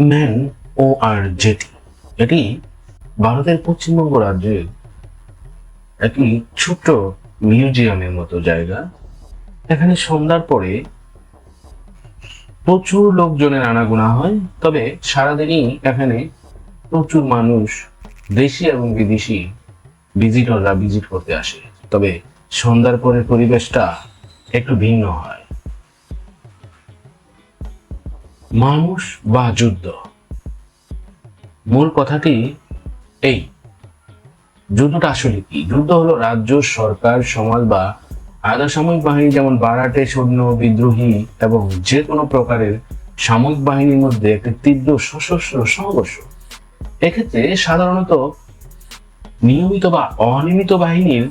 Man ও আর jetty. এটি ভারতের পশ্চিমবঙ্গ রাজ্যের একটি ছোট্ট মিউজিয়ামের মতো জায়গা। এখানে সন্ধ্যার পরে প্রচুর লোকজনের আনাগোনা হয়, তবে সারাদিনই এখানে প্রচুর মানুষ দেশি এবং বিদেশি ভিজিটররা ভিজিট করতে আসে। তবে সন্ধ্যার পরে পরিবেশটা একটু ভিন্ন হয়। মানুষ বা যুদ্ধ? মূল কথাটি এই। যুদ্ধটা আসলে কি? যুদ্ধ হলো রাজ্য, সরকার, সমাজ বা আধা সামরিক বাহিনী, যেমন বারাটে, সৈন্য, বিদ্রোহী এবং যে কোনো প্রকারের সামরিক বাহিনীর মধ্যে একটি তীব্র সশস্ত্র সংঘর্ষ। এক্ষেত্রে সাধারণত নিয়মিত বা অনিয়মিত বাহিনীর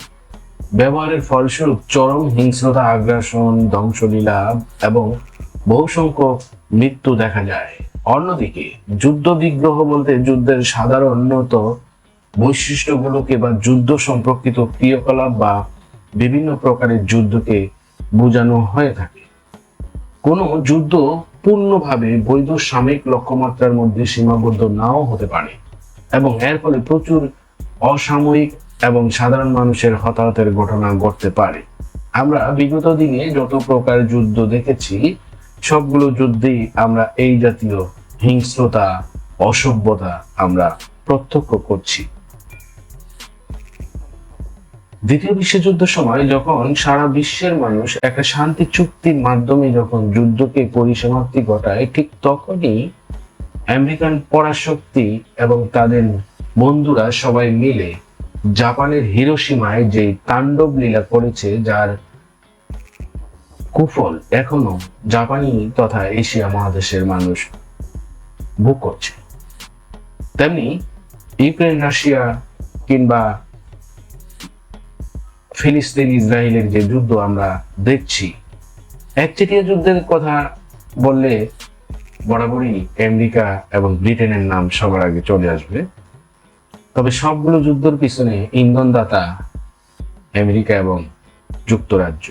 ব্যবহারের ফলস্বরূপ চরম হিংস্রতা, আগ্রাসন, ধ্বংসলীলা এবং বহু সংখ্যক মৃত্যু দেখা যায়। অন্যদিকে যুদ্ধ বিগ্রহ বলতে যুদ্ধের সাধারণত বৈশিষ্ট্যগুলোকে বা যুদ্ধ সম্পর্কিত ক্রিয়াকলাপ বা বিভিন্ন প্রকারের যুদ্ধকে বোঝানো হয়ে থাকে। কোনো যুদ্ধ পূর্ণভাবে বৈধ সাময়িক লক্ষ্যমাত্রার মধ্যে সীমাবদ্ধ নাও হতে পারে এবং এর ফলে প্রচুর অসাময়িক এবং সাধারণ মানুষের হতাহতের ঘটনা ঘটতে পারে। আমরা বিগত দিনে যত প্রকার যুদ্ধ দেখেছি সবগুলো যুদ্ধেই আমরা এই জাতীয় হিংস্রতা, অসভ্যতা আমরা প্রত্যক্ষ করছি। দ্বিতীয় বিশ্বযুদ্ধের সময় যখন সারা বিশ্বের মানুষ একটা শান্তি চুক্তির মাধ্যমে যখন যুদ্ধকে পরিসমাপ্তি ঘটায়, ঠিক তখনই আমেরিকান পরাশক্তি এবং তাদের বন্ধুরা সবাই মিলে জাপানের হিরোসীমায় যে তাণ্ডব লীলা করেছে, যার কুফল এখনও জাপানি তথা এশিয়া মহাদেশের মানুষ ভোগ করছে। তেমনি ইউক্রেন, রাশিয়া কিংবা ফিলিস্তিন, ইসরায়েলের যে যুদ্ধ আমরা দেখছি, একচেটিয়া যুদ্ধের কথা বললে বরাবরই আমেরিকা এবং ব্রিটেনের নাম সবার আগে চলে আসবে। তবে সবগুলো যুদ্ধের পিছনে ইন্ধনদাতা আমেরিকা এবং যুক্তরাজ্য।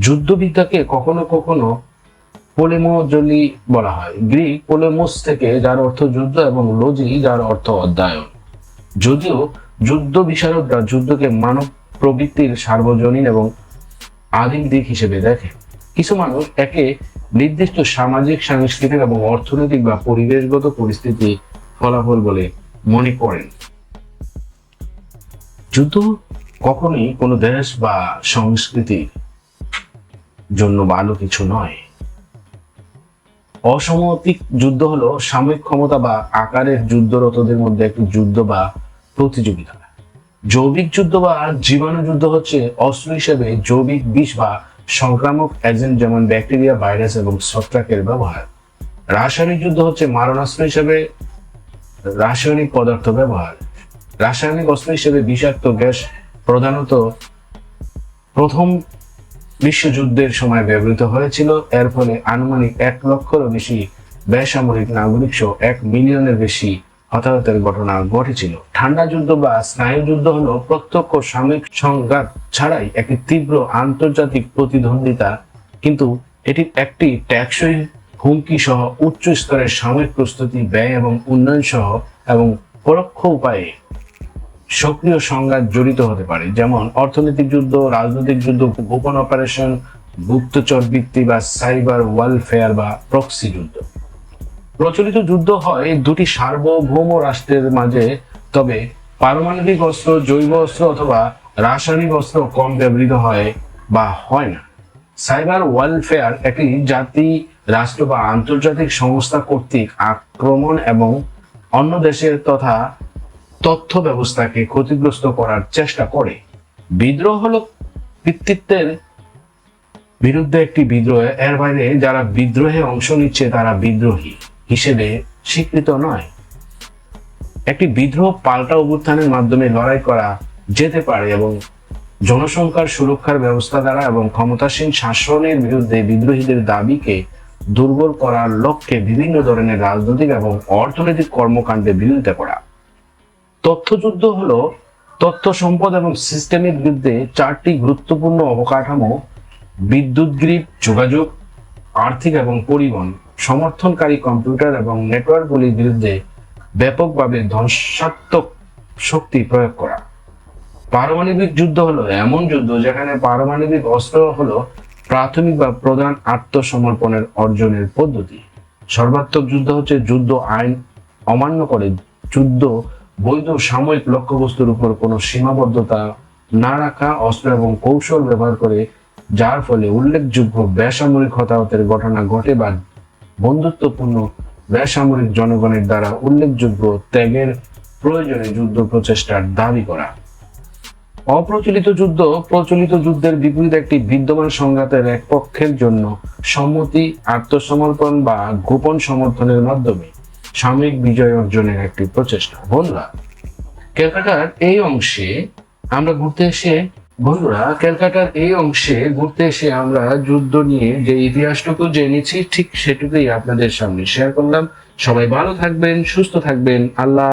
যুদ্ধবিদ্যাকে কখনো কখনো পোলেমোজলি বলা হয়। গ্রিক পোলেমোস থেকে যার অর্থ যুদ্ধ এবং লজি যার অর্থ অধ্যয়ন। যদিও যুদ্ধ বিশারদরা যুদ্ধকে মানব প্রবৃত্তির সার্বজনীন এবং আদিম দিক হিসেবে দেখে। কিছু মানুষ একে নির্দিষ্ট সামাজিক, সাংস্কৃতিক এবং অর্থনৈতিক বা পরিবেশগত পরিস্থিতি ফলাফল বলে মনে করেন। যুদ্ধ কখনোই কোনো দেশ বা সংস্কৃতির জন্য ভালো কিছু নয়। অসমতিক যুদ্ধ হলো সাময়িক ক্ষমতা বা আকারের যুদ্ধরতদের মধ্যে একটি যুদ্ধ বা প্রতিযোগিতা। জৈবিক যুদ্ধ বা জীবাণু যুদ্ধ হচ্ছে অস্ত্র হিসেবে জৈবিক বিষ বা সংক্রামক এজেন্ট যেমন ব্যাকটেরিয়া ভাইরাস এবং ছত্রাকের ব্যবহার। রাসায়নিক যুদ্ধ হচ্ছে মারণাস্ত্র হিসেবে রাসায়নিক পদার্থ ব্যবহার। রাসায়নিক অস্ত্র হিসেবে বিষাক্ত গ্যাস প্রধানত প্রথম বিশ্বযুদ্ধের সময় ব্যবহৃত হয়েছিল। এর ফলে আনুমানিক এক লক্ষেরও বেশি বেসামরিক নাগরিক সহ এক মিলিয়নের বেশি হতাহতের ঘটনা ঘটেছিল। ঠান্ডা যুদ্ধ বা স্নায়ু যুদ্ধ হলো প্রত্যক্ষ সাময়িক সংঘাত ছাড়াই একটি তীব্র আন্তর্জাতিক প্রতিদ্বন্দ্বিতা। কিন্তু এটি একটি ট্যাক্সই হুমকি সহ উচ্চ স্তরের সাময়িক প্রস্তুতি, ব্যয় এবং উন্নয়ন সহ এবং পরোক্ষ উপায়ে সক্রিয় সংঘাত জড়িত হতে পারে, যেমন অর্থনৈতিক যুদ্ধ, রাজনৈতিক যুদ্ধ, গোপন অপারেশন, গুপ্তচর বৃত্তি বা সাইবার ওয়ালফেয়ার বা প্রক্সি যুদ্ধ। প্রচলিত যুদ্ধ হয় দুটি সার্বভৌম রাষ্ট্রের মাঝে, তবে পারমাণবিক অস্ত্র, জৈব অস্ত্র অথবা রাসায়নিক অস্ত্র কম ব্যবহৃত হয় বা হয় না। সাইবার ওয়ালফেয়ার একটি জাতি, রাষ্ট্র বা আন্তর্জাতিক সংস্থা কর্তৃক আক্রমণ এবং অন্য দেশের তথা তথ্য ব্যবস্থাকে ক্ষতিগ্রস্ত করার চেষ্টা করে। বিদ্রোহ হলো কৃতিত্বের বিরুদ্ধে একটি বিদ্রোহ। এর বাইরে যারা বিদ্রোহে অংশ নিচ্ছে, তারা বিদ্রোহী হিসেবে স্বীকৃত নয়। একটি বিদ্রোহ পাল্টা অভ্যুত্থানের মাধ্যমে লড়াই করা যেতে পারে এবং জনসংখ্যার সুরক্ষার ব্যবস্থা দ্বারা এবং ক্ষমতাসীন শাসনের বিরুদ্ধে বিদ্রোহীদের দাবিকে দুর্বল করার লক্ষ্যে বিভিন্ন ধরনের রাজনৈতিক এবং অর্থনৈতিক কর্মকাণ্ডে বিরোধিতা করা তথ্যযুদ্ধ হলো তথ্য সম্পদ এবং সিস্টেমের বিরুদ্ধে চারটি গুরুত্বপূর্ণ অবকাঠামো, বিদ্যুৎ গ্রিড, যোগাযোগ, আর্থিক এবং পরিবহন, সমর্থনকারী কম্পিউটার এবং নেটওয়ার্কগুলির বিরুদ্ধে ব্যাপকভাবে ধ্বংসাত্মক শক্তি প্রয়োগ করা। পারমাণবিক যুদ্ধ হলো এমন যুদ্ধ যেখানে পারমাণবিক অস্ত্র হলো প্রাথমিক বা প্রধান আত্মসমর্পণের অর্জনের পদ্ধতি। সর্বাত্মক যুদ্ধ হচ্ছে যুদ্ধ আইন অমান্য করে যুদ্ধ বৈধ সাময়িক লক্ষ্যবস্তুর উপর কোনো সীমাবদ্ধতা না রাখা, অস্ত্র এবং কৌশল ব্যবহার করে, যার ফলে উল্লেখযোগ্য বেসামরিক হতাহতের ঘটনা ঘটে বা বন্ধুত্বপূর্ণ বেসামরিক জনগণের দ্বারা উল্লেখযোগ্য ত্যাগের প্রয়োজনে যুদ্ধ প্রচেষ্টার দাবি করা। অপ্রচলিত যুদ্ধ প্রচলিত যুদ্ধের বিপরীত একটি বিদ্যমান সংঘাতের এক পক্ষের জন্য সম্মতি, আত্মসমর্পণ বা গোপন সমর্থনের মাধ্যমে। সাময়িক বিজয় অর্জনের একটি প্রচেষ্টা। বন্ধুরা, ক্যালকাটার এই অংশে আমরা ঘুরতে এসে, বন্ধুরা, ক্যালকাটার এই অংশে ঘুরতে এসে আমরা যুদ্ধ নিয়ে যে ইতিহাসটুকু জেনেছি, ঠিক সেটুকুই আপনাদের সামনে শেয়ার করলাম। সবাই ভালো থাকবেন, সুস্থ থাকবেন, আল্লাহ